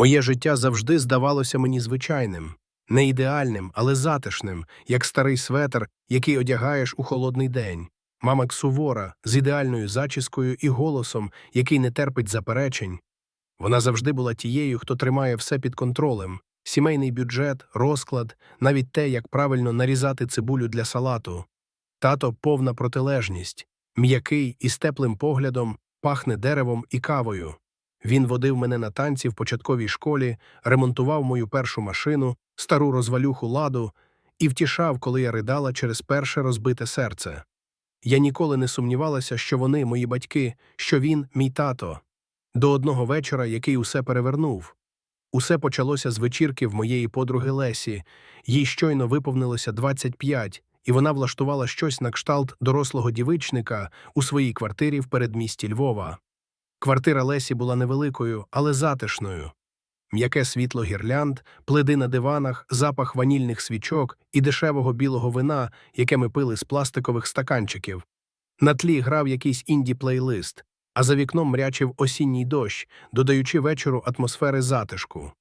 Моє життя завжди здавалося мені звичайним, не ідеальним, але затишним, як старий светр, який одягаєш у холодний день. Мама сувора, з ідеальною зачіскою і голосом, який не терпить заперечень. Вона завжди була тією, хто тримає все під контролем сімейний бюджет, розклад, навіть те, як правильно нарізати цибулю для салату. Тато повна протилежність, м'який і з теплим поглядом, пахне деревом і кавою. Він водив мене на танці в початковій школі, ремонтував мою першу машину, стару розвалюху ладу і втішав, коли я ридала через перше розбите серце. Я ніколи не сумнівалася, що вони, мої батьки, що він, мій тато. До одного вечора, який усе перевернув. Усе почалося з вечірки в моєї подруги Лесі. Їй щойно виповнилося 25, і вона влаштувала щось на кшталт дорослого дівичника у своїй квартирі в передмісті Львова. Квартира Лесі була невеликою, але затишною. М'яке світло гірлянд, пледи на диванах, запах ванільних свічок і дешевого білого вина, яке ми пили з пластикових стаканчиків. На тлі грав якийсь інді-плейлист, а за вікном мрячив осінній дощ, додаючи вечору атмосфери затишку.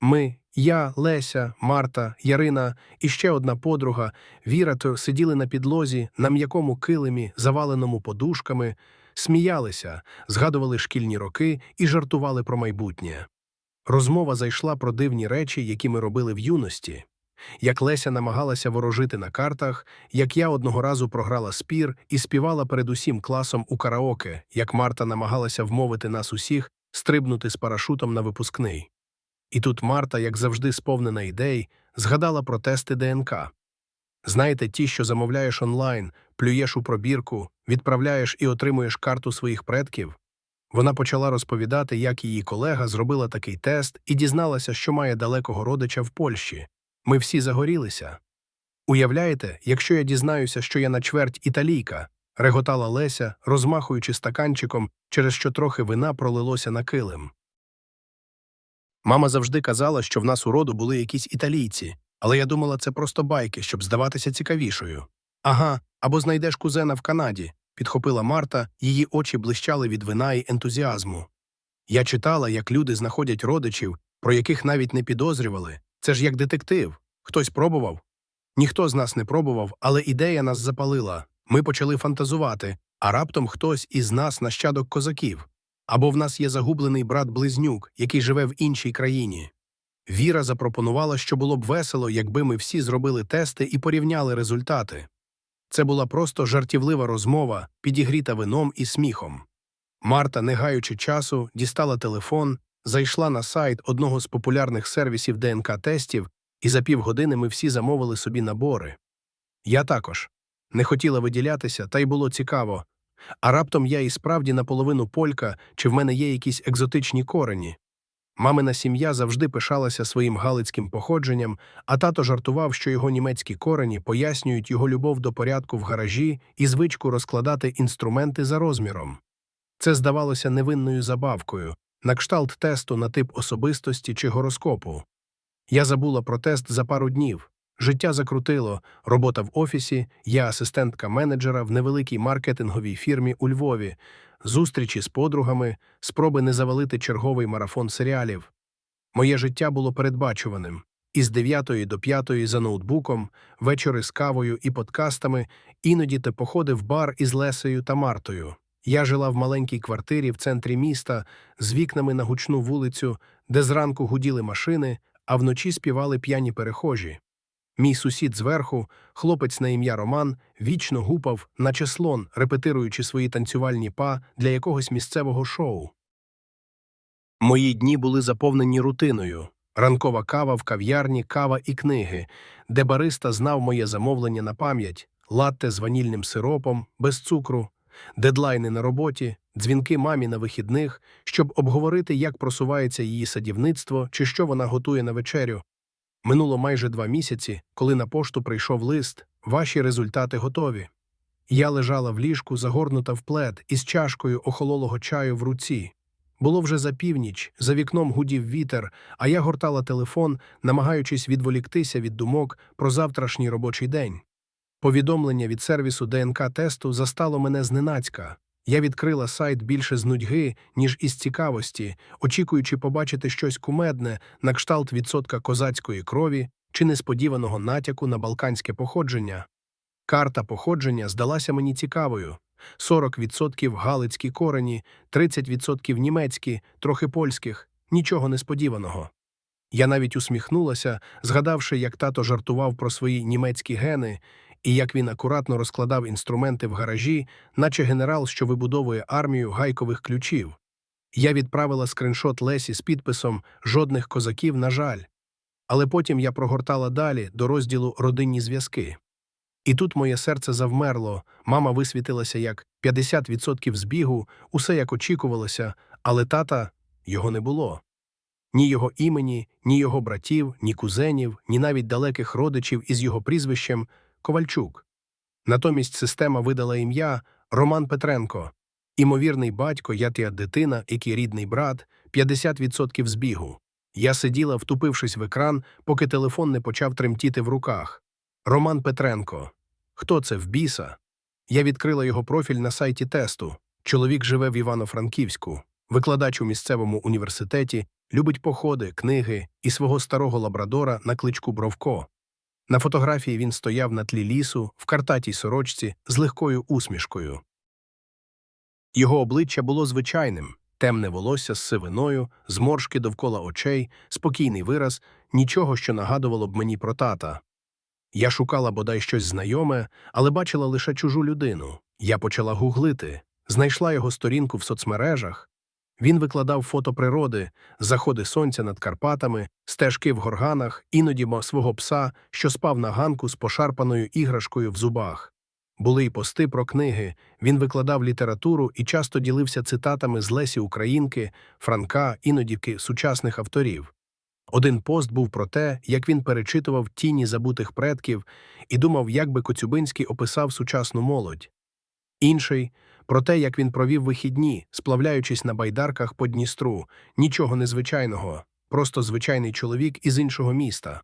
Ми, я, Леся, Марта, Ярина і ще одна подруга, Віра сиділи на підлозі, на м'якому килимі, заваленому подушками, сміялися, згадували шкільні роки і жартували про майбутнє. Розмова зайшла про дивні речі, які ми робили в юності. Як Леся намагалася ворожити на картах, як я одного разу програла спір і співала перед усім класом у караоке, як Марта намагалася вмовити нас усіх стрибнути з парашутом на випускний. І тут Марта, як завжди сповнена ідей, згадала про тести ДНК. Знаєте, ті, що замовляєш онлайн, плюєш у пробірку, відправляєш і отримуєш карту своїх предків. Вона почала розповідати, як її колега зробила такий тест і дізналася, що має далекого родича в Польщі. Ми всі загорілися. Уявляєте, якщо я дізнаюся, що я на чверть італійка, реготала Леся, розмахуючи стаканчиком, через що трохи вина пролилося на килим. Мама завжди казала, що в нас у роду були якісь італійці, але я думала, це просто байки, щоб здаватися цікавішою. Ага, або знайдеш кузена в Канаді, підхопила Марта, її очі блищали від вина і ентузіазму. Я читала, як люди знаходять родичів, про яких навіть не підозрювали. Це ж як детектив. Хтось пробував? Ніхто з нас не пробував, але ідея нас запалила. Ми почали фантазувати, а раптом хтось із нас нащадок козаків. Або в нас є загублений брат-близнюк, який живе в іншій країні. Віра запропонувала, що було б весело, якби ми всі зробили тести і порівняли результати. Це була просто жартівлива розмова, підігріта вином і сміхом. Марта, не гаючи часу, дістала телефон, зайшла на сайт одного з популярних сервісів ДНК-тестів, і за півгодини ми всі замовили собі набори. Я також не хотіла виділятися, та й було цікаво. А раптом я і справді наполовину полька, чи в мене є якісь екзотичні корені. Мамина сім'я завжди пишалася своїм галицьким походженням, а тато жартував, що його німецькі корені пояснюють його любов до порядку в гаражі і звичку розкладати інструменти за розміром. Це здавалося невинною забавкою, на кшталт тесту на тип особистості чи гороскопу. Я забула про тест за пару днів. Життя закрутило, робота в офісі, я асистентка менеджера в невеликій маркетинговій фірмі у Львові, зустрічі з подругами, спроби не завалити черговий марафон серіалів. Моє життя було передбачуваним. Із 9 до 5 за ноутбуком, вечори з кавою і подкастами, іноді те походи в бар із Лесею та Мартою. Я жила в маленькій квартирі в центрі міста з вікнами на гучну вулицю, де зранку гуділи машини, а вночі співали п'яні перехожі. Мій сусід зверху, хлопець на ім'я Роман, вічно гупав, наче слон, репетируючи свої танцювальні па для якогось місцевого шоу. Мої дні були заповнені рутиною ранкова кава в кав'ярні, кава і книги, де бариста знав моє замовлення на пам'ять, латте з ванільним сиропом, без цукру, дедлайни на роботі, дзвінки мамі на вихідних, щоб обговорити, як просувається її садівництво чи що вона готує на вечерю. Минуло майже два місяці, коли на пошту прийшов лист, ваші результати готові. Я лежала в ліжку, загорнута в плед, із чашкою охололого чаю в руці. Було вже за північ, за вікном гудів вітер, а я гортала телефон, намагаючись відволіктися від думок про завтрашній робочий день. Повідомлення від сервісу ДНК тесту застало мене зненацька. Я відкрила сайт більше з нудьги, ніж із цікавості, очікуючи побачити щось кумедне на кшталт відсотка козацької крові чи несподіваного натяку на балканське походження. Карта походження здалася мені цікавою. 40% галицькі корені, 30% німецькі, трохи польських, нічого несподіваного. Я навіть усміхнулася, згадавши, як тато жартував про свої німецькі гени і як він акуратно розкладав інструменти в гаражі, наче генерал, що вибудовує армію гайкових ключів. Я відправила скриншот Лесі з підписом Жодних козаків, на жаль. Але потім я прогортала далі до розділу Родинні зв'язки. І тут моє серце завмерло, мама висвітилася як 50% збігу, усе як очікувалося, але тата його не було. Ні його імені, ні його братів, ні кузенів, ні навіть далеких родичів із його прізвищем Ковальчук. Натомість система видала ім'я Роман Петренко, імовірний батько, я тя дитина, який рідний брат, 50% збігу. Я сиділа, втупившись в екран, поки телефон не почав тремтіти в руках. Роман Петренко. Хто це в біса? Я відкрила його профіль на сайті тесту. Чоловік живе в Івано-Франківську, викладач у місцевому університеті, любить походи, книги і свого старого лабрадора на кличку Бровко. На фотографії він стояв на тлі лісу, в картатій сорочці, з легкою усмішкою. Його обличчя було звичайним темне волосся з сивиною, зморшки довкола очей, спокійний вираз, нічого, що нагадувало б мені про тата. Я шукала бодай щось знайоме, але бачила лише чужу людину. Я почала гуглити, знайшла його сторінку в соцмережах. Він викладав фото природи, заходи сонця над Карпатами, стежки в горганах, іноді свого пса, що спав на ганку з пошарпаною іграшкою в зубах. Були й пости про книги, він викладав літературу і часто ділився цитатами з Лесі Українки, Франка, іноді сучасних авторів. Один пост був про те, як він перечитував тіні забутих предків і думав, як би Коцюбинський описав сучасну молодь. Інший про те, як він провів вихідні, сплавляючись на байдарках по Дністру, нічого незвичайного, просто звичайний чоловік із іншого міста.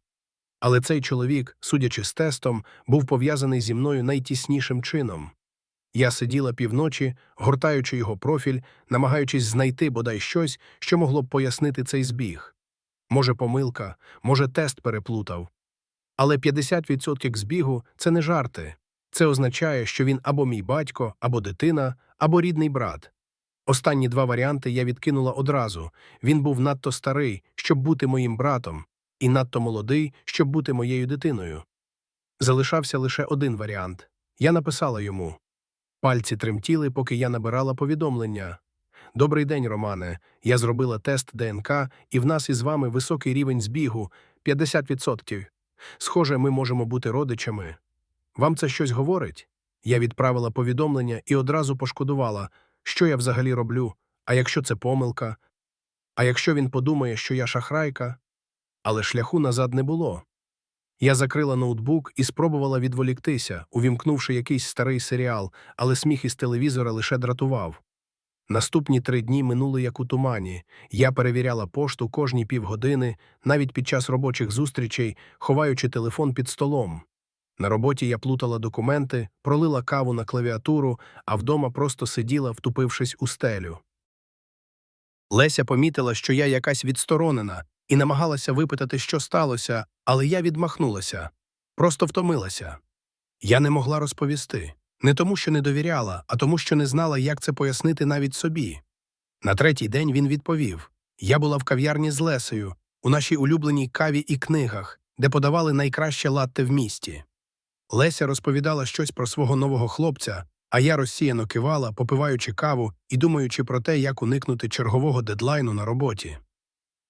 Але цей чоловік, судячи з тестом, був пов'язаний зі мною найтіснішим чином. Я сиділа півночі, гортаючи його профіль, намагаючись знайти бодай щось, що могло б пояснити цей збіг. Може, помилка, може, тест переплутав. Але 50% збігу це не жарти. Це означає, що він або мій батько, або дитина, або рідний брат. Останні два варіанти я відкинула одразу він був надто старий, щоб бути моїм братом, і надто молодий, щоб бути моєю дитиною. Залишався лише один варіант я написала йому. Пальці тремтіли, поки я набирала повідомлення. Добрий день, Романе. Я зробила тест ДНК, і в нас із вами високий рівень збігу 50%. Схоже, ми можемо бути родичами. Вам це щось говорить? Я відправила повідомлення і одразу пошкодувала, що я взагалі роблю, а якщо це помилка, а якщо він подумає, що я шахрайка. Але шляху назад не було. Я закрила ноутбук і спробувала відволіктися, увімкнувши якийсь старий серіал, але сміх із телевізора лише дратував. Наступні три дні минули як у тумані. Я перевіряла пошту кожні півгодини, навіть під час робочих зустрічей, ховаючи телефон під столом. На роботі я плутала документи, пролила каву на клавіатуру, а вдома просто сиділа, втупившись у стелю. Леся помітила, що я якась відсторонена, і намагалася випитати, що сталося, але я відмахнулася, просто втомилася. Я не могла розповісти. Не тому, що не довіряла, а тому, що не знала, як це пояснити навіть собі. На третій день він відповів Я була в кав'ярні з Лесею, у нашій улюбленій каві і книгах, де подавали найкраще латте в місті. Леся розповідала щось про свого нового хлопця, а я розсіяно кивала, попиваючи каву і думаючи про те, як уникнути чергового дедлайну на роботі.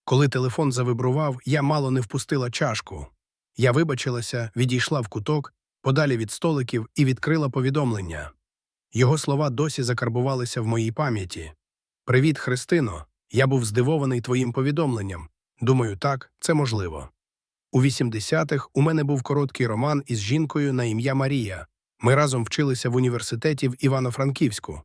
Коли телефон завибрував, я мало не впустила чашку. Я вибачилася, відійшла в куток, подалі від столиків і відкрила повідомлення. Його слова досі закарбувалися в моїй пам'яті. Привіт, Христино. Я був здивований твоїм повідомленням. Думаю, так, це можливо. У 80-х у мене був короткий роман із жінкою на ім'я Марія. Ми разом вчилися в університеті в Івано-Франківську.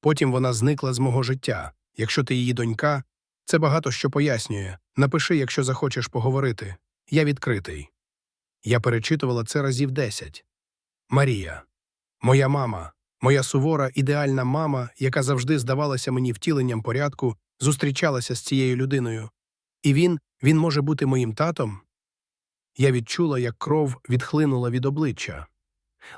Потім вона зникла з мого життя. Якщо ти її донька, це багато що пояснює. Напиши, якщо захочеш поговорити. Я відкритий. Я перечитувала це разів десять. Марія. Моя мама. Моя сувора, ідеальна мама, яка завжди здавалася мені втіленням порядку, зустрічалася з цією людиною. І він, він може бути моїм татом? Я відчула, як кров відхлинула від обличчя.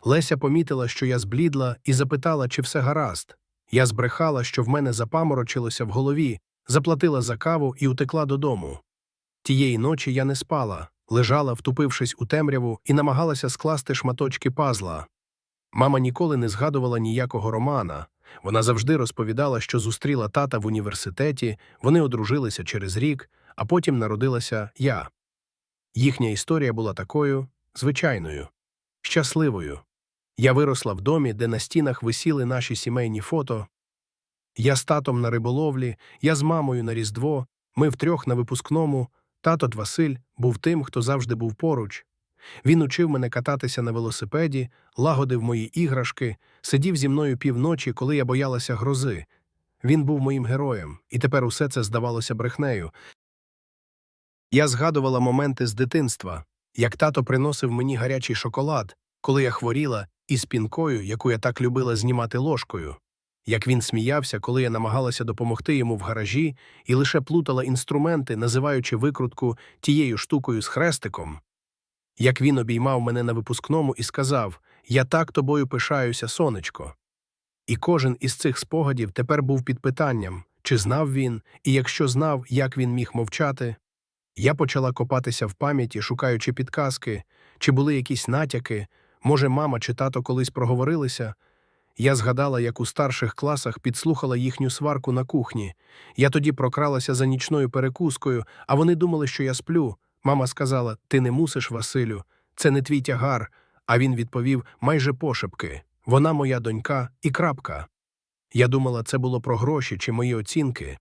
Леся помітила, що я зблідла, і запитала, чи все гаразд. Я збрехала, що в мене запаморочилося в голові, заплатила за каву і утекла додому. Тієї ночі я не спала, лежала, втупившись у темряву, і намагалася скласти шматочки пазла. Мама ніколи не згадувала ніякого романа. Вона завжди розповідала, що зустріла тата в університеті, вони одружилися через рік, а потім народилася я. Їхня історія була такою звичайною, щасливою. Я виросла в домі, де на стінах висіли наші сімейні фото. Я з татом на риболовлі, я з мамою на Різдво, ми втрьох на випускному. Тато Василь був тим, хто завжди був поруч. Він учив мене кататися на велосипеді, лагодив мої іграшки, сидів зі мною півночі, коли я боялася грози. Він був моїм героєм, і тепер усе це здавалося брехнею. Я згадувала моменти з дитинства, як тато приносив мені гарячий шоколад, коли я хворіла, із пінкою, яку я так любила знімати ложкою, як він сміявся, коли я намагалася допомогти йому в гаражі і лише плутала інструменти, називаючи викрутку тією штукою з хрестиком, як він обіймав мене на випускному і сказав Я так тобою пишаюся, сонечко. І кожен із цих спогадів тепер був під питанням, чи знав він, і якщо знав, як він міг мовчати. Я почала копатися в пам'яті, шукаючи підказки, чи були якісь натяки, може, мама чи тато колись проговорилися. Я згадала, як у старших класах підслухала їхню сварку на кухні. Я тоді прокралася за нічною перекускою, а вони думали, що я сплю. Мама сказала: Ти не мусиш, Василю, це не твій тягар. А він відповів майже пошепки вона моя донька і крапка. Я думала, це було про гроші чи мої оцінки.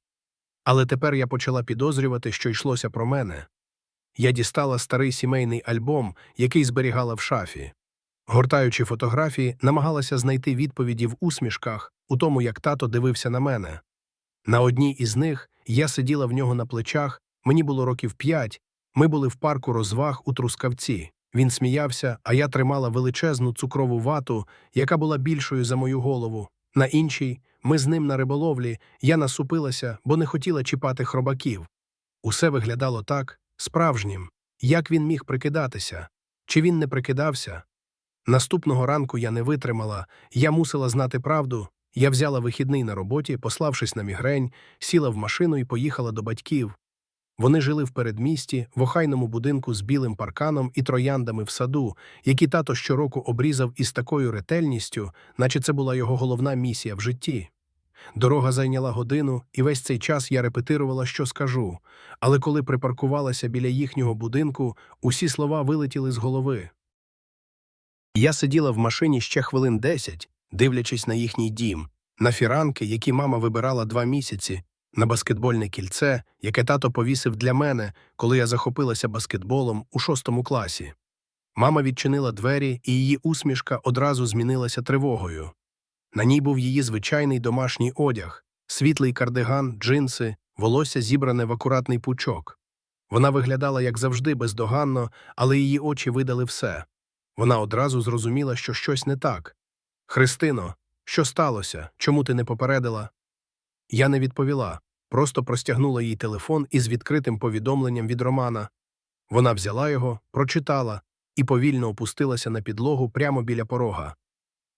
Але тепер я почала підозрювати, що йшлося про мене. Я дістала старий сімейний альбом, який зберігала в шафі. Гортаючи фотографії, намагалася знайти відповіді в усмішках, у тому, як тато дивився на мене. На одній із них я сиділа в нього на плечах, мені було років п'ять, ми були в парку розваг у Трускавці. Він сміявся, а я тримала величезну цукрову вату, яка була більшою за мою голову. На іншій ми з ним на риболовлі, я насупилася, бо не хотіла чіпати хробаків. Усе виглядало так справжнім. Як він міг прикидатися? Чи він не прикидався? Наступного ранку я не витримала, я мусила знати правду. Я взяла вихідний на роботі, пославшись на мігрень, сіла в машину і поїхала до батьків. Вони жили в передмісті, в охайному будинку з білим парканом і трояндами в саду, які тато щороку обрізав із такою ретельністю, наче це була його головна місія в житті. Дорога зайняла годину, і весь цей час я репетирувала, що скажу. Але коли припаркувалася біля їхнього будинку, усі слова вилетіли з голови. Я сиділа в машині ще хвилин десять, дивлячись на їхній дім, на фіранки, які мама вибирала два місяці, на баскетбольне кільце, яке тато повісив для мене, коли я захопилася баскетболом у шостому класі. Мама відчинила двері, і її усмішка одразу змінилася тривогою. На ній був її звичайний домашній одяг, світлий кардиган, джинси, волосся зібране в акуратний пучок. Вона виглядала, як завжди, бездоганно, але її очі видали все. Вона одразу зрозуміла, що щось не так. Христино, що сталося? Чому ти не попередила? Я не відповіла, просто простягнула їй телефон із відкритим повідомленням від Романа. Вона взяла його, прочитала і повільно опустилася на підлогу прямо біля порога.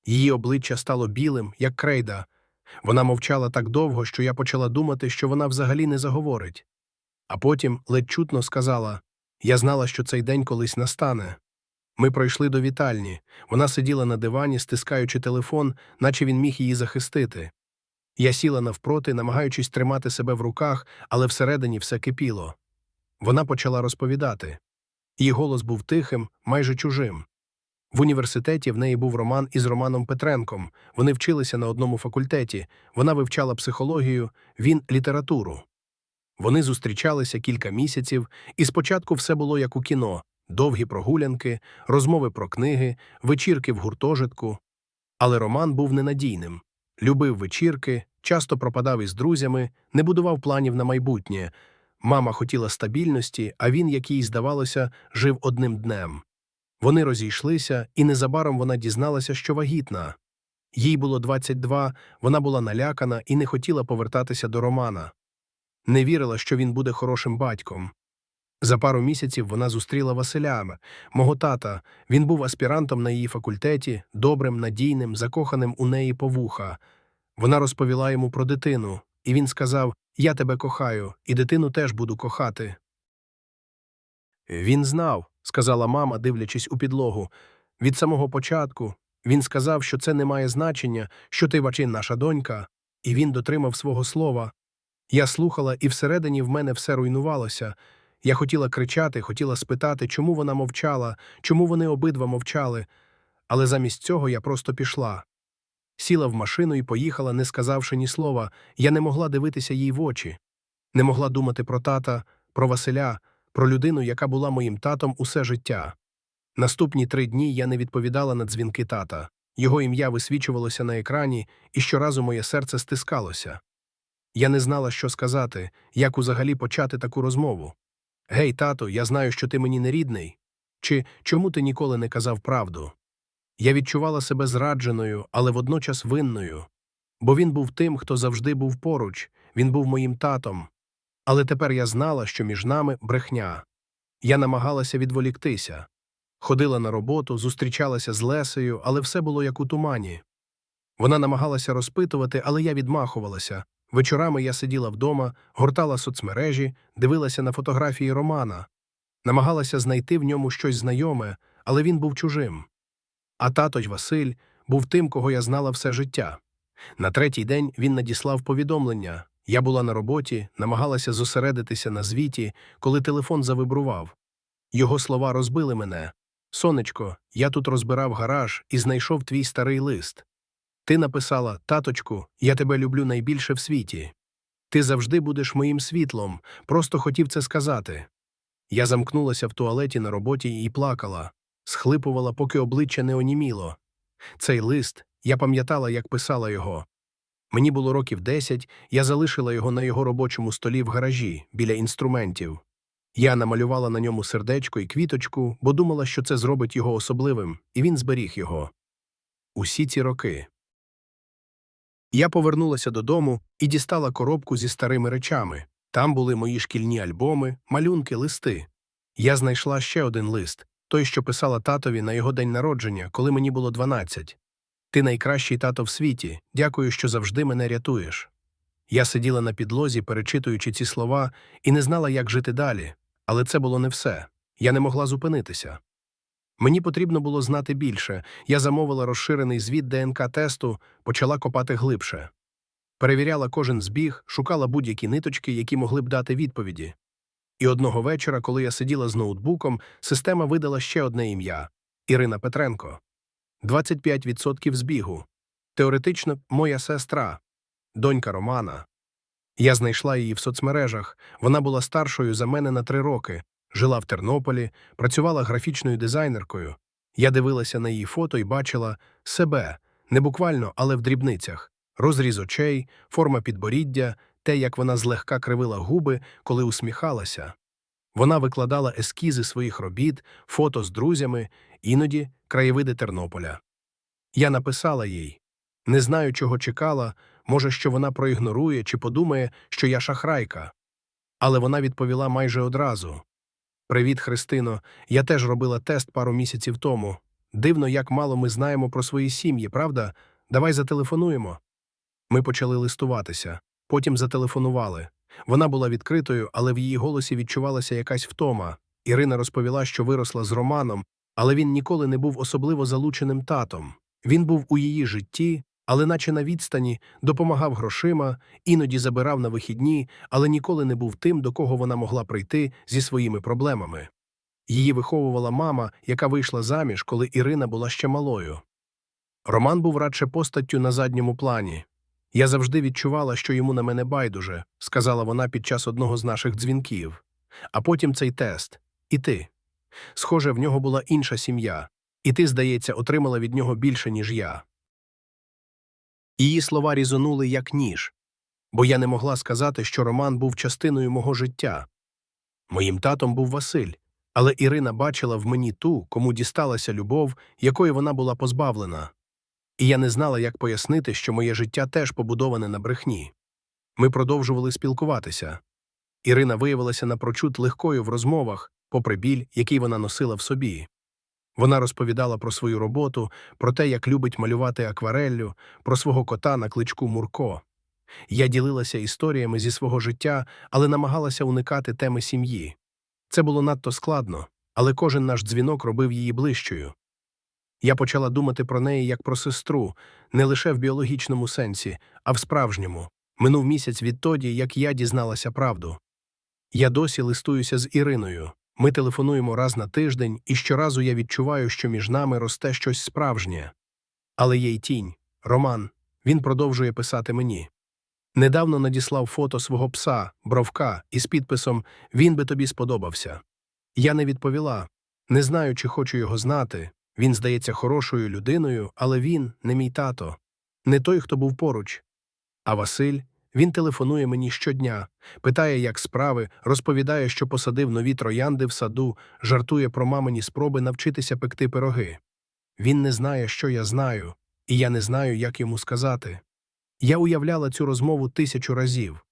Її обличчя стало білим, як крейда. Вона мовчала так довго, що я почала думати, що вона взагалі не заговорить. А потім ледь чутно сказала Я знала, що цей день колись настане. Ми пройшли до вітальні. Вона сиділа на дивані, стискаючи телефон, наче він міг її захистити. Я сіла навпроти, намагаючись тримати себе в руках, але всередині все кипіло. Вона почала розповідати. Її голос був тихим, майже чужим. В університеті в неї був роман із Романом Петренком. Вони вчилися на одному факультеті. Вона вивчала психологію, він літературу. Вони зустрічалися кілька місяців, і спочатку все було як у кіно довгі прогулянки, розмови про книги, вечірки в гуртожитку. Але Роман був ненадійним. Любив вечірки, часто пропадав із друзями, не будував планів на майбутнє. Мама хотіла стабільності, а він, як їй здавалося, жив одним днем. Вони розійшлися, і незабаром вона дізналася, що вагітна. Їй було 22, вона була налякана і не хотіла повертатися до Романа. Не вірила, що він буде хорошим батьком. За пару місяців вона зустріла Василя, мого тата. Він був аспірантом на її факультеті, добрим, надійним, закоханим у неї по вуха. Вона розповіла йому про дитину, і він сказав: Я тебе кохаю, і дитину теж буду кохати. Він знав, сказала мама, дивлячись у підлогу. Від самого початку він сказав, що це не має значення, що ти вачин наша донька, і він дотримав свого слова. Я слухала, і всередині в мене все руйнувалося. Я хотіла кричати, хотіла спитати, чому вона мовчала, чому вони обидва мовчали, але замість цього я просто пішла. Сіла в машину і поїхала, не сказавши ні слова, я не могла дивитися їй в очі, не могла думати про тата, про Василя, про людину, яка була моїм татом усе життя. Наступні три дні я не відповідала на дзвінки тата. Його ім'я висвічувалося на екрані, і щоразу моє серце стискалося. Я не знала, що сказати, як узагалі почати таку розмову. Гей, тато, я знаю, що ти мені не рідний. Чи чому ти ніколи не казав правду? Я відчувала себе зрадженою, але водночас винною. Бо він був тим, хто завжди був поруч, він був моїм татом. Але тепер я знала, що між нами брехня. Я намагалася відволіктися. Ходила на роботу, зустрічалася з Лесею, але все було як у тумані. Вона намагалася розпитувати, але я відмахувалася. Вечорами я сиділа вдома, гортала соцмережі, дивилася на фотографії Романа, намагалася знайти в ньому щось знайоме, але він був чужим. А татось Василь був тим, кого я знала все життя. На третій день він надіслав повідомлення. Я була на роботі, намагалася зосередитися на звіті, коли телефон завибрував. Його слова розбили мене. Сонечко, я тут розбирав гараж і знайшов твій старий лист. Ти написала, таточку, я тебе люблю найбільше в світі. Ти завжди будеш моїм світлом, просто хотів це сказати. Я замкнулася в туалеті на роботі і плакала, схлипувала, поки обличчя не оніміло. Цей лист, я пам'ятала, як писала його. Мені було років десять, я залишила його на його робочому столі в гаражі, біля інструментів. Я намалювала на ньому сердечко і квіточку, бо думала, що це зробить його особливим, і він зберіг його. Усі ці роки. Я повернулася додому і дістала коробку зі старими речами. Там були мої шкільні альбоми, малюнки, листи. Я знайшла ще один лист той, що писала татові на його день народження, коли мені було 12. Ти найкращий тато в світі. Дякую, що завжди мене рятуєш. Я сиділа на підлозі, перечитуючи ці слова, і не знала, як жити далі. Але це було не все. Я не могла зупинитися. Мені потрібно було знати більше. Я замовила розширений звіт ДНК-тесту, почала копати глибше. Перевіряла кожен збіг, шукала будь-які ниточки, які могли б дати відповіді. І одного вечора, коли я сиділа з ноутбуком, система видала ще одне ім'я Ірина Петренко. 25% збігу. Теоретично, моя сестра, донька Романа. Я знайшла її в соцмережах. Вона була старшою за мене на три роки, жила в Тернополі, працювала графічною дизайнеркою. Я дивилася на її фото і бачила себе, не буквально, але в дрібницях розріз очей, форма підборіддя, те, як вона злегка кривила губи, коли усміхалася. Вона викладала ескізи своїх робіт, фото з друзями, іноді краєвиди Тернополя. Я написала їй не знаю, чого чекала, може, що вона проігнорує чи подумає, що я шахрайка. Але вона відповіла майже одразу Привіт, Христино. Я теж робила тест пару місяців тому. Дивно, як мало ми знаємо про свої сім'ї, правда? Давай зателефонуємо. Ми почали листуватися, потім зателефонували. Вона була відкритою, але в її голосі відчувалася якась втома. Ірина розповіла, що виросла з Романом, але він ніколи не був особливо залученим татом. Він був у її житті, але наче на відстані, допомагав грошима, іноді забирав на вихідні, але ніколи не був тим, до кого вона могла прийти зі своїми проблемами. Її виховувала мама, яка вийшла заміж, коли Ірина була ще малою. Роман був радше постаттю на задньому плані. Я завжди відчувала, що йому на мене байдуже, сказала вона під час одного з наших дзвінків. А потім цей тест. І ти. Схоже, в нього була інша сім'я, і ти, здається, отримала від нього більше, ніж я. Її слова різонули як ніж, бо я не могла сказати, що Роман був частиною мого життя. Моїм татом був Василь, але Ірина бачила в мені ту, кому дісталася любов, якої вона була позбавлена. І я не знала, як пояснити, що моє життя теж побудоване на брехні. Ми продовжували спілкуватися. Ірина виявилася напрочуд легкою в розмовах, попри біль, який вона носила в собі. Вона розповідала про свою роботу, про те, як любить малювати аквареллю, про свого кота на кличку Мурко. Я ділилася історіями зі свого життя, але намагалася уникати теми сім'ї. Це було надто складно, але кожен наш дзвінок робив її ближчою. Я почала думати про неї як про сестру, не лише в біологічному сенсі, а в справжньому. Минув місяць відтоді, як я дізналася правду. Я досі листуюся з Іриною. Ми телефонуємо раз на тиждень, і щоразу я відчуваю, що між нами росте щось справжнє. Але є й тінь. Роман. Він продовжує писати мені. Недавно надіслав фото свого пса, бровка, із підписом Він би тобі сподобався. Я не відповіла. Не знаю, чи хочу його знати. Він здається хорошою людиною, але він не мій тато, не той, хто був поруч. А Василь, він телефонує мені щодня, питає, як справи, розповідає, що посадив нові троянди в саду, жартує про мамині спроби навчитися пекти пироги. Він не знає, що я знаю, і я не знаю, як йому сказати. Я уявляла цю розмову тисячу разів.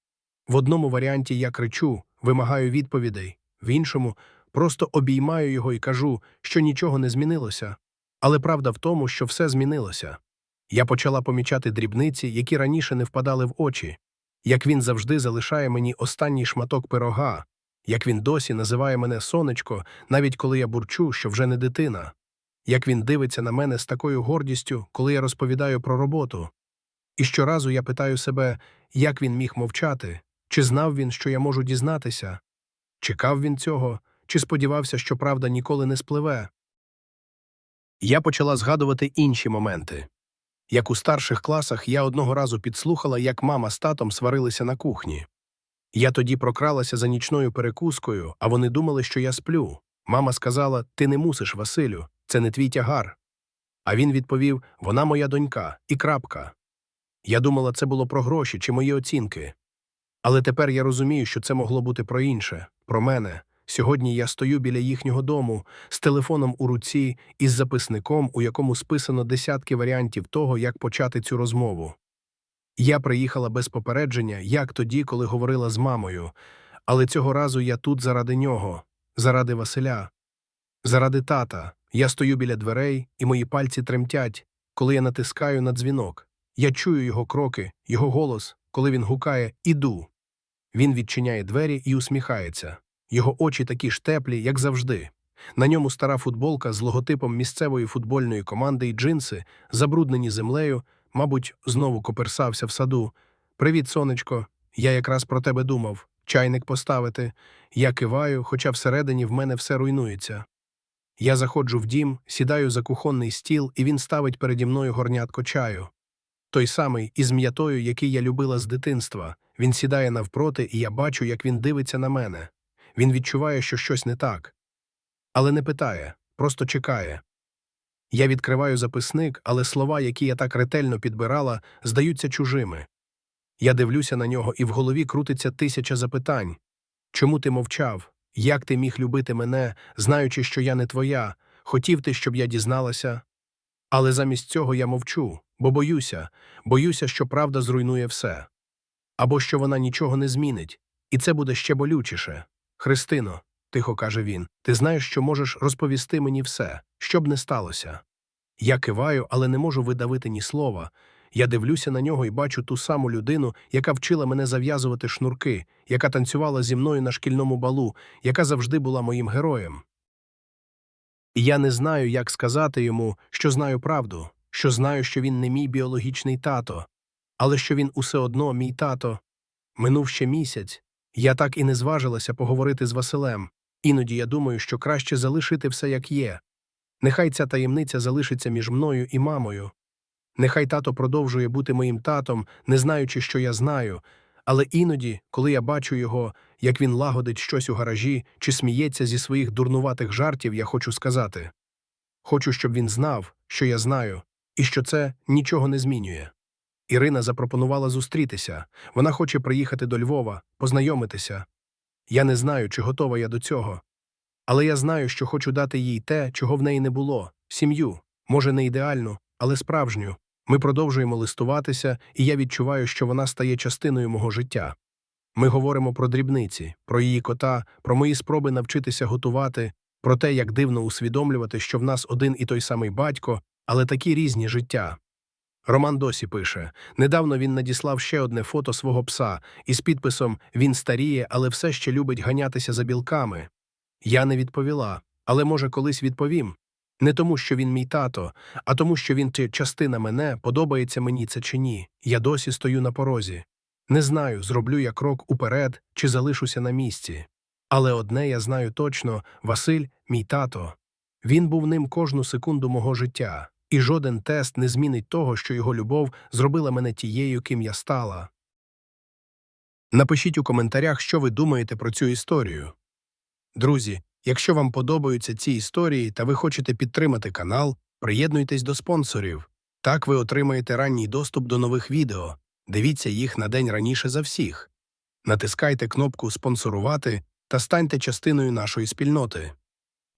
В одному варіанті я кричу, вимагаю відповідей, в іншому просто обіймаю його і кажу, що нічого не змінилося. Але правда в тому, що все змінилося. Я почала помічати дрібниці, які раніше не впадали в очі, як він завжди залишає мені останній шматок пирога, як він досі називає мене сонечко, навіть коли я бурчу, що вже не дитина, як він дивиться на мене з такою гордістю, коли я розповідаю про роботу. І щоразу я питаю себе, як він міг мовчати, чи знав він, що я можу дізнатися, чекав він цього, чи сподівався, що правда ніколи не спливе. Я почала згадувати інші моменти. Як у старших класах я одного разу підслухала, як мама з татом сварилися на кухні. Я тоді прокралася за нічною перекускою, а вони думали, що я сплю. Мама сказала: Ти не мусиш, Василю, це не твій тягар. А він відповів: Вона моя донька, і крапка. Я думала, це було про гроші чи мої оцінки. Але тепер я розумію, що це могло бути про інше, про мене. Сьогодні я стою біля їхнього дому з телефоном у руці і з записником, у якому списано десятки варіантів того, як почати цю розмову. Я приїхала без попередження, як тоді, коли говорила з мамою, але цього разу я тут заради нього, заради Василя, заради тата. Я стою біля дверей, і мої пальці тремтять, коли я натискаю на дзвінок. Я чую його кроки, його голос, коли він гукає Іду. Він відчиняє двері і усміхається. Його очі такі ж теплі, як завжди. На ньому стара футболка з логотипом місцевої футбольної команди і джинси, забруднені землею, мабуть, знову коперсався в саду. Привіт, сонечко. Я якраз про тебе думав. Чайник поставити. Я киваю, хоча всередині в мене все руйнується. Я заходжу в дім, сідаю за кухонний стіл, і він ставить переді мною горнятко чаю. Той самий, із м'ятою, який я любила з дитинства. Він сідає навпроти, і я бачу, як він дивиться на мене. Він відчуває, що щось не так. Але не питає, просто чекає. Я відкриваю записник, але слова, які я так ретельно підбирала, здаються чужими. Я дивлюся на нього, і в голові крутиться тисяча запитань чому ти мовчав? Як ти міг любити мене, знаючи, що я не твоя? Хотів ти, щоб я дізналася? Але замість цього я мовчу, бо боюся, боюся, що правда зруйнує все. Або що вона нічого не змінить, і це буде ще болючіше. Христино, тихо каже він, ти знаєш, що можеш розповісти мені все, що б не сталося. Я киваю, але не можу видавити ні слова. Я дивлюся на нього і бачу ту саму людину, яка вчила мене зав'язувати шнурки, яка танцювала зі мною на шкільному балу, яка завжди була моїм героєм. І я не знаю, як сказати йому, що знаю правду, що знаю, що він не мій біологічний тато, але що він усе одно мій тато. Минув ще місяць. Я так і не зважилася поговорити з Василем. Іноді я думаю, що краще залишити все як є. Нехай ця таємниця залишиться між мною і мамою. Нехай тато продовжує бути моїм татом, не знаючи, що я знаю, але іноді, коли я бачу його, як він лагодить щось у гаражі чи сміється зі своїх дурнуватих жартів, я хочу сказати хочу, щоб він знав, що я знаю, і що це нічого не змінює. Ірина запропонувала зустрітися. Вона хоче приїхати до Львова, познайомитися. Я не знаю, чи готова я до цього. Але я знаю, що хочу дати їй те, чого в неї не було сім'ю, може, не ідеальну, але справжню, Ми продовжуємо листуватися, і я відчуваю, що вона стає частиною мого життя. Ми говоримо про дрібниці, про її кота, про мої спроби навчитися готувати, про те, як дивно усвідомлювати, що в нас один і той самий батько, але такі різні життя. Роман досі пише недавно він надіслав ще одне фото свого пса із підписом Він старіє, але все ще любить ганятися за білками. Я не відповіла, але може колись відповім. Не тому, що він мій тато, а тому, що він частина мене, подобається мені це чи ні. Я досі стою на порозі. Не знаю, зроблю я крок уперед чи залишуся на місці. Але одне я знаю точно Василь, мій тато. Він був ним кожну секунду мого життя, і жоден тест не змінить того, що його любов зробила мене тією, ким я стала. Напишіть у коментарях, що ви думаєте про цю історію. Друзі, якщо вам подобаються ці історії та ви хочете підтримати канал, приєднуйтесь до спонсорів. Так ви отримаєте ранній доступ до нових відео. Дивіться їх на день раніше за всіх. Натискайте кнопку Спонсорувати та станьте частиною нашої спільноти.